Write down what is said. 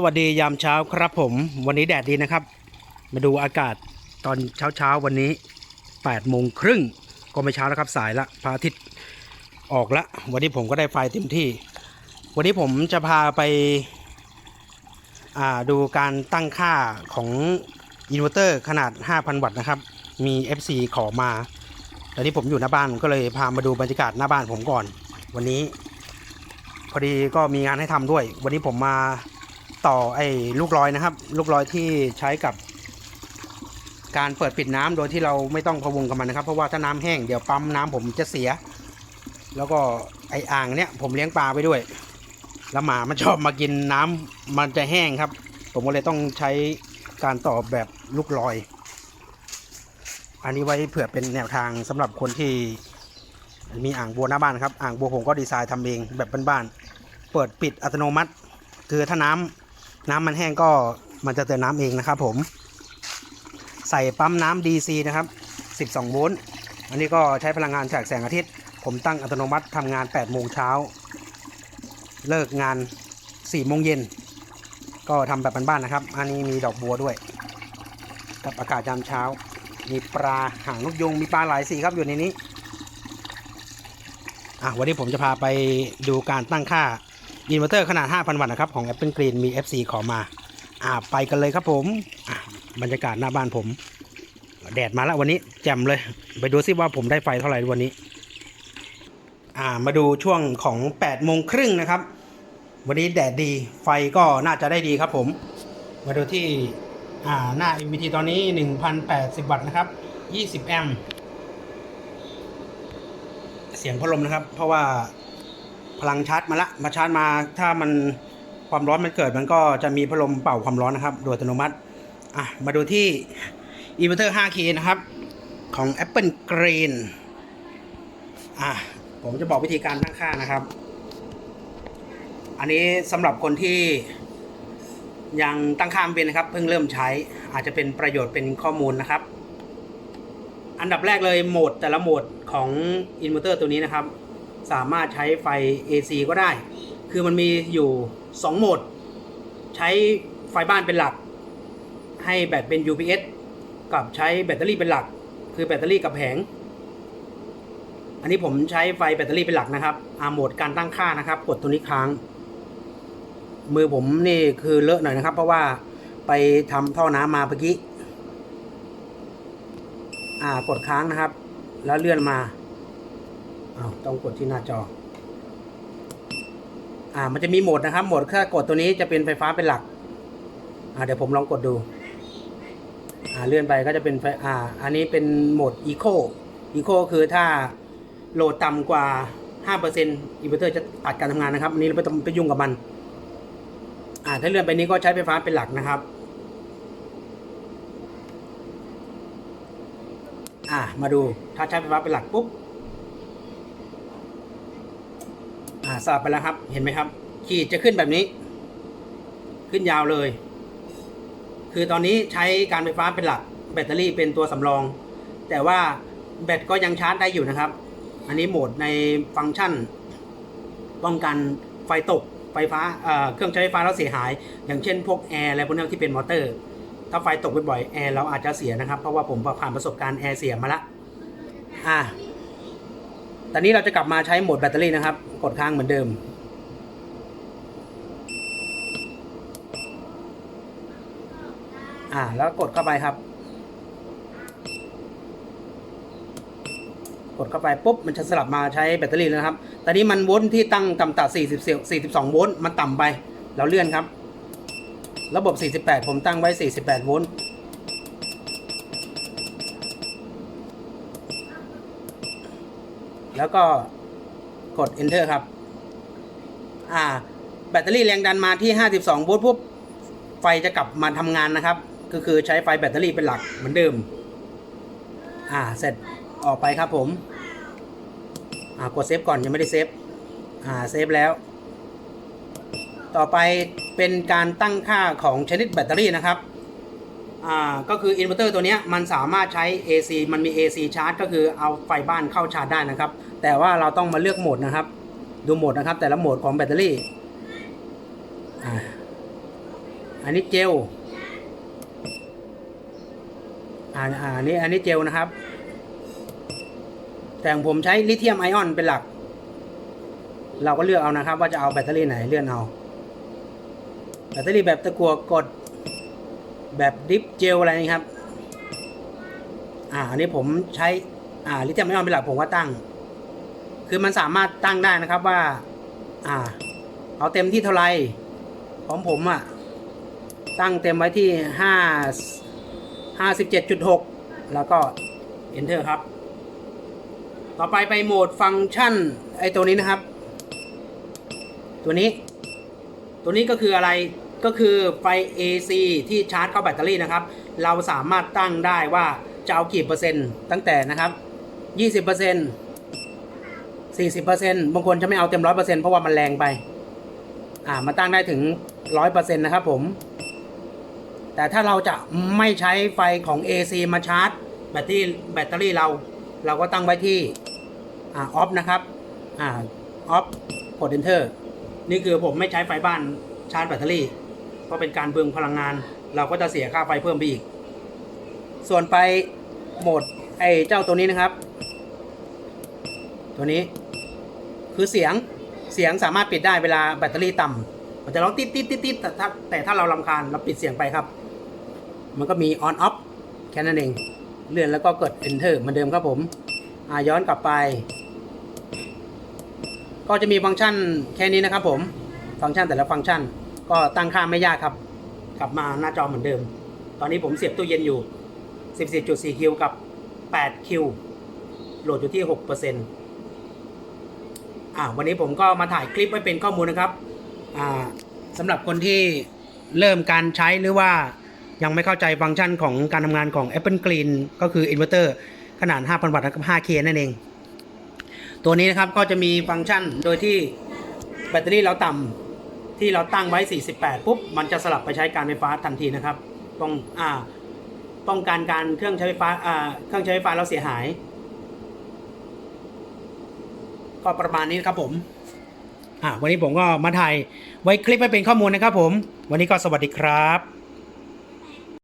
สวัสดียามเช้าครับผม วันนี้แดดดีนะครับ มาดูอากาศตอนเช้าเช้าวันนี้8โมงครึ่งก็ไม่เช้าแล้วครับสายละพระอาทิตย์ออกละวันนี้ผมก็ได้ไฟเต็มที่ วันนี้ผมจะพาไปาดูการตั้งค่าของอินเวอร์เตอร์ขนาด 5,000 วัตต์นะครับ มี FC ขอมาตอนนี้ผมอยู่หน้าบ้านก็เลยพามาดูบรรยากาศหน้าบ้านผมก่อน วันนี้ พอดีก็มีงานให้ทำด้วย วันนี้ผมมา ต่อไอ้ลูกลอยนะครับ ลูกลอยที่ใช้กับ การเปิดปิดน้ำโดยที่เราไม่ต้องพะวงกับมันนะครับ เพราะว่าถ้าน้ำแห้งเดี๋ยวปั๊มน้ำผมจะเสีย แล้วก็ไอ้อ่างเนี้ยผมเลี้ยงปลาไปด้วย แล้วหมามันชอบมากินน้ำมันจะแห้งครับ ผมก็เลยต้องใช้การต่อแบบลูกลอย อันนี้ไว้เผื่อเป็นแนวทางสำหรับคนที่มีอ่างบัวหน้าบ้านครับอ่างบัวผมก็ดีไซน์ทำเองแบบบ้านๆเปิดปิดอัตโนมัติ คือถ้าน้ำ น้ำมันแห้งก็มันจะเตือนน้ำเองนะครับผมใส่ปั๊มน้ำ DC นะครับ 12 โวลต์ อันนี้ก็ใช้พลังงานจากแสงอาทิตย์ ผมตั้งอัตโนมัติทำงาน 8 โมงเช้า เลิกงาน 4 โมงเย็น ก็ทำแบบบ้านๆนะครับ อันนี้มีดอกบัวด้วย กับอากาศยามเช้า มีปลาหางนกยุง มีปลาหลายสีครับอยู่ในนี้ อะวันนี้ผมจะพาไปดูการตั้งค่า อินเวอร์เตอร์ขนาด 5,000 วัตต์นะครับของ Apple Green มี FC ขอมาอะไปกันเลยครับผมบรรยากาศหน้าบ้านผม แดดมาแล้ววันนี้แจ่มเลย ไปดูซิว่าผมได้ไฟเท่าไหร่วันนี้อ่ามาดูช่วงของ8โมงครึ่งนะครับ วันนี้แดดดีไฟก็น่าจะได้ดีครับผม มาดูที่อ่าหน้า MVT ตอนนี้ 1,080 วัตต์นะครับ 20 แอมป์เสียงพัดลมนะครับ เพราะว่า พลังชาร์จมาละมาชาร์จมาถ้ามันความร้อนมันเกิดมันก็จะมีพัดลมเป่าความร้อนนะครับ โดยอัตโนมัติอะมาดูที่ inverter 5K นะครับ ของ Apple Green อะผมจะบอกวิธีการตั้งค่านะครับ อันนี้สำหรับคนที่ยังตั้งค่าไม่เป็นนะครับ เพิ่งเริ่มใช้อาจจะเป็นประโยชน์เป็นข้อมูลนะครับ อันดับแรกเลยโหมดแต่ละโหมดของอินเวอร์เตอร์ตัวนี้นะครับ สามารถใช้ไฟ AC ก็ได้ คือมันมีอยู่ 2 โหมด ใช้ไฟบ้านเป็นหลัก ให้แบตเป็น UPS กับใช้แบตเตอรี่เป็นหลัก คือแบตเตอรี่กับแผง อันนี้ผมใช้ไฟแบตเตอรี่เป็นหลักนะครับอาโหมดการตั้งค่านะครับ กดตัวนี้ค้าง มือผมนี่คือเลอะหน่อยนะครับ เพราะว่าไปทำท่อน้ำมาเมื่อกี้ อ่ากดค้างนะครับ แล้วเลื่อนมา อ้าวต้องกดที่หน้าจอ อ่า มันจะมีโหมดนะครับ โหมดแค่กดตัวนี้จะเป็นไฟฟ้าเป็นหลัก อ่า เดี๋ยวผมลองกดดู อ่า เลื่อนไปก็จะเป็นไฟ อ่า อันนี้เป็นโหมด Eco Eco คือถ้าโหลดต่ำกว่า 5%อินเวอร์เตอร์จะตัดการทำงานนะครับ อันนี้เราไม่ต้องไปยุ่งกับมัน อ่า ถ้าเลื่อนไปนี้ก็ใช้ไฟฟ้าเป็นหลักนะครับอะมาดูถ้าใช้ไฟฟ้าเป็นหลักปุ๊บ อ่า สลับไปแล้วครับ เห็นไหมครับ ขีดจะขึ้นแบบนี้ ขึ้นยาวเลย คือตอนนี้ใช้การไฟฟ้าเป็นหลัก แบตเตอรี่เป็นตัวสำรอง แต่ว่าแบตก็ยังชาร์จได้อยู่นะครับ อันนี้โหมดในฟังก์ชัน ป้องกันไฟตกไฟฟ้าเเครื่องใช้ไฟฟ้าแล้วเสียหาย อย่างเช่นพวกแอร์อะไรพวกนี้ที่เป็นมอเตอร์ ถ้าไฟตกบ่อยๆแอร์เราอาจจะเสียนะครับ เพราะว่าผมผ่านประสบการณ์แอร์เสียมาละ อ่า ตอนนี้เราจะกลับมาใช้โหมดแบตเตอรี่นะครับ กดค้างเหมือนเดิม อ่า แล้วกดเข้าไปครับ กดเข้าไปปุ๊บมันจะสลับมาใช้แบตเตอรี่แล้วนะครับ ตอนนี้มันโวลต์ที่ตั้งต่ำตัด40 42 โวลต์มันต่ำไป เราเลื่อนครับ ระบบ 48 ผมตั้งไว้ 48 โวลต์ แล้วก็กด enter ครับ อ่า แบตเตอรี่แรงดันมาที่ 52โวลต์ปุ๊บไฟจะกลับมาทำงานนะครับ ก็คือใช้ไฟแบตเตอรี่เป็นหลักเหมือนเดิม อ่า เสร็จออกไปครับผม อ่ากดเซฟก่อนยังไม่ได้เซฟ อ่า เซฟแล้ว ต่อไปเป็นการตั้งค่าของชนิดแบตเตอรี่นะครับ อ่า ก็คืออินเวอร์เตอร์ตัวนี้มันสามารถใช้ AC มันมี AC ชาร์จก็คือเอาไฟบ้านเข้าชาร์จได้นะครับ แต่ว่าเราต้องมาเลือกโหมดนะครับ ดูโหมดนะครับ แต่ละโหมดของแบตเตอรี่อันนี้เจลอันนี้อันนี้เจลนะครับ แต่ของผมใช้ลิเธียมไอออนเป็นหลัก เราก็เลือกเอานะครับ ว่าจะเอาแบตเตอรี่ไหนเลื่อนเอาแบตเตอรี่แบบตะกัวกดแบบดิฟเจลอะไรนี่ครับ อ่าอันนี้ผมใช้ อ่าลิเธียมไอออนเป็นหลักผมก็ตั้ง คือมันสามารถตั้งได้นะครับว่า อ่า เอาเต็มที่เท่าไหร่ของผมอะ่ะ ตั้งเต็มไว้ที่ห้าห้าสิบเจ็ดจุดหกแล้วก็ enter ครับ ต่อไปไปโหมดฟังก์ชันไอตัวนี้นะครับ ตัวนี้ ตัวนี้ก็คืออะไรก็คือไฟ AC ที่ชาร์จเข้าแบตเตอรี่นะครับ เราสามารถตั้งได้ว่าจะเอากี่เปอร์เซ็นต์ตั้งแต่นะครับยี่ สี่สิบเปอร์เซ็นต์บางคนจะไม่เอาเต็มร้อยเปอร์เซ็นต์เพราะว่ามันแรงไป อ่ามาตั้งได้ถึงร้อยเปอร์เซ็นต์นะครับผม แต่ถ้าเราจะไม่ใช้ไฟของ AC มาชาร์จ แบตเตอรี่แบตเตอรี่เรา เราก็ตั้งไว้ที่อ่าออฟนะครับ อ่าออฟกด enter นี่คือผมไม่ใช้ไฟบ้านชาร์จแบตเตอรี่ เพราะเป็นการเบืองพลังงาน เราก็จะเสียค่าไฟเพิ่มไปอีก ส่วนไปโหมดไอ้เจ้าตัวนี้นะครับ ตัวนี้ คือเสียงเสียงสามารถปิดได้เวลาแบตเตอรี่ต่ำมันจะร้องติดติดติดติดแต่ถ้าแต่ถ้าเราลำคาญเราปิดเสียงไปครับ มันก็มี on off แค่นั้นเอง เลื่อนแล้วก็กด enter เหมือนเดิมครับผมอาย้อนกลับไป ก็จะมีฟังก์ชันแค่นี้นะครับผม ฟังก์ชันแต่ละฟังก์ชัน ก็ตั้งค่าไม่ยากครับ กลับมาหน้าจอเหมือนเดิม ตอนนี้ผมเสียบตู้เย็นอยู่ 14.4คิวกับ8คิวโหลดอยู่ที่ 6% อ่าวันนี้ผมก็มาถ่ายคลิปไว้เป็นข้อมูลนะครับอ่าสำหรับคนที่เริ่มการใช้หรือว่ายังไม่เข้าใจฟังก์ชันของการทำงานของ Apple Green ก็คืออินเวอร์เตอร์ขนาด 5,000 วัตต์กับ 5K นั่นเอง ตัวนี้นะครับก็จะมีฟังก์ชันโดยที่แบตเตอรี่เราต่ำที่เราตั้งไว้ 48 ปุ๊บ มันจะสลับไปใช้การไฟฟ้าทันทีนะครับป้องอ่าป้องกันการเครื่องใช้ไฟฟ้าอ่าเครื่องใช้ไฟฟ้าเราเสียหาย ก็ประมาณนี้ครับผมอ่าวันนี้ผมก็มาถ่ายไว้คลิปไว้เป็นข้อมูลนะครับผม วันนี้ก็สวัสดีครับ